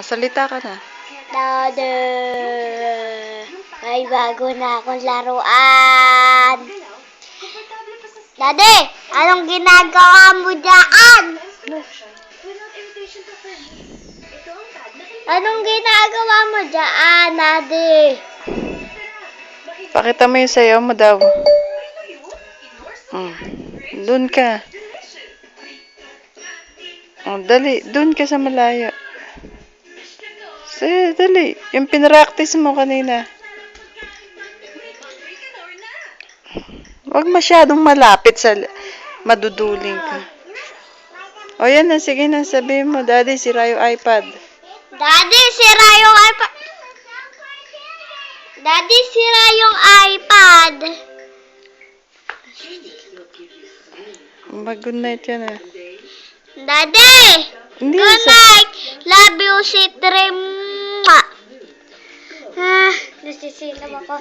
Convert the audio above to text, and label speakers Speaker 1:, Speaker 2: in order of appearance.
Speaker 1: Salita ka na.
Speaker 2: Daddy, may bago na akong laruan. Daddy, anong ginagawa mo dyan? Anong ginagawa mo dyan, Daddy?
Speaker 1: Pakita mo yung sayaw mo daw. Mm. Doon ka. Oh, dali. Doon ka sa malayo. Sige, dali. Yung pinractice mo kanina. Huwag masyadong malapit sa... Maduduling ka. O yan na, sige na. Sabihin mo, Daddy, sira yung iPad.
Speaker 2: Daddy, sira yung iPad. Daddy, sira yung iPad.
Speaker 1: Mag-good night yan ah.
Speaker 2: Daddy!
Speaker 1: Hindi,
Speaker 2: Good
Speaker 1: sa...
Speaker 2: night! Love you, sweet dream! Nasisilaw ako.